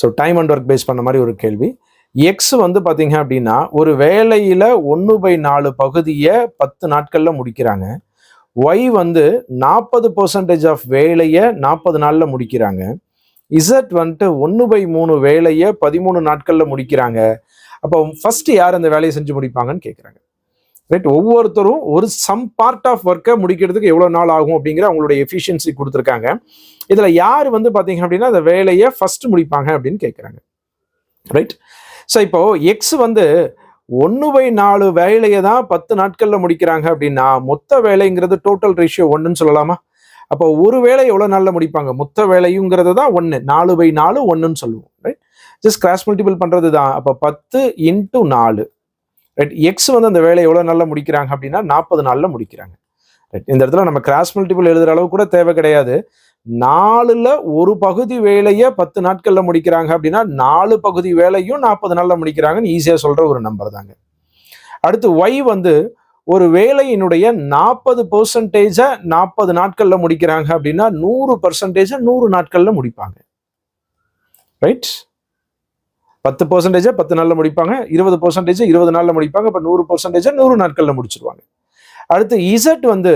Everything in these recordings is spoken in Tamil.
So time and work base பண்ண மாதிரி ஒரு கேள்வி. எக்ஸ் வந்து பார்த்தீங்க அப்படின்னா ஒரு வேலையில் ஒன்று பை நாலு பகுதியை பத்து நாட்களில் முடிக்கிறாங்க. ஒய் வந்து நாற்பது பர்சன்டேஜ் ஆஃப் வேலையை நாற்பது நாளில் முடிக்கிறாங்க. இசட் வந்துட்டு ஒன்று பை மூணு வேலையை பதிமூணு நாட்களில் முடிக்கிறாங்க. அப்போ ஃபஸ்ட்டு யார் அந்த வேலையை செஞ்சு முடிப்பாங்கன்னு கேட்குறாங்க ரைட் ஒவ்வொருத்தரும் ஒரு சம் பார்ட் ஆஃப் ஒர்க்கை முடிக்கிறதுக்கு எவ்வளோ நாள் ஆகும் அப்படிங்கிற அவங்களுடைய எஃபிஷியன்சி கொடுத்துருக்காங்க. இதில் யார் வந்து பார்த்தீங்க அப்படின்னா அந்த வேலையை ஃபர்ஸ்ட் முடிப்பாங்க அப்படின்னு கேட்குறாங்க ரைட் ஸோ இப்போ எக்ஸ் வந்து ஒன்று பை நாலு வேலையை தான் பத்து நாட்களில் முடிக்கிறாங்க அப்படின்னா மொத்த வேலைங்கிறது டோட்டல் ரேஷியோ ஒன்றுன்னு சொல்லலாமா? அப்போ ஒரு வேலை எவ்வளோ நாளில் முடிப்பாங்க? மொத்த வேலையுங்கிறது தான் ஒன்று நாலு பை நாலு ஒன்றுன்னு சொல்லுவோம். ரைட் ஜஸ்ட் கிராஸ் மல்டிபிள் பண்ணுறது தான் அப்போ பத்து இன்ட்டு நாலு. ரைட் எக்ஸ் வந்து அந்த வேலையை எவ்வளோ நாளில் முடிக்கிறாங்க அப்படின்னா நாற்பது நாளில் முடிக்கிறாங்க. ரைட் இந்த இடத்துல நம்ம கிராஸ் மல்டிபிள் எழுதுகிற அளவு கூட தேவை கிடையாது. நாலுல ஒரு பகுதி வேலையை பத்து நாட்களில் முடிக்கிறாங்க அப்படின்னா நாலு பகுதி வேலையும் நாற்பது நாளில் முடிக்கிறாங்கன்னு ஈஸியாக சொல்கிற ஒரு நம்பர் தாங்க. அடுத்து ஒய் வந்து ஒரு வேலையினுடைய நாற்பது பர்சன்டேஜை நாற்பது நாட்களில் முடிக்கிறாங்க அப்படின்னா நூறு பர்சன்டேஜை நூறு நாட்களில் முடிப்பாங்க. ரைட் பத்து பர்சன்டேஜை பத்து நாளில் முடிப்பாங்க இருபது பர்சன்டேஜ் இருபது நாளில் முடிப்பாங்க இப்போ நூறு பர்சன்டேஜை நூறு நாட்களில் முடிச்சிருவாங்க. அடுத்து இசட் வந்து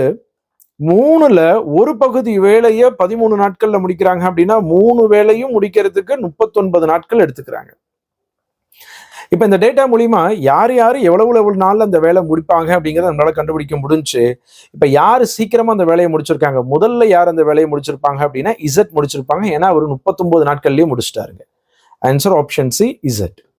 மூணுல ஒரு பகுதி வேலையை பதிமூணு நாட்கள்ல முடிக்கிறாங்க அப்படின்னா மூணு வேலையும் முடிக்கிறதுக்கு முப்பத்தொன்பது நாட்கள் எடுத்துக்கிறாங்க. இப்போ இந்த டேட்டா மூலியமா யார் யார் எவ்வளவு எவ்வளவு நாளில் அந்த வேலை முடிப்பாங்க அப்படிங்கறத நம்மளால கண்டுபிடிக்க முடிஞ்சு இப்போ யார் சீக்கிரமா அந்த வேலையை முடிச்சிருக்காங்க? முதல்ல யார் அந்த வேலையை முடிச்சிருப்பாங்க அப்படின்னா இசட் முடிச்சிருப்பாங்க. ஏன்னா அவர் முப்பத்தொன்பது நாட்கள்லயே முடிச்சிட்டாருங்க. Answer option C is it.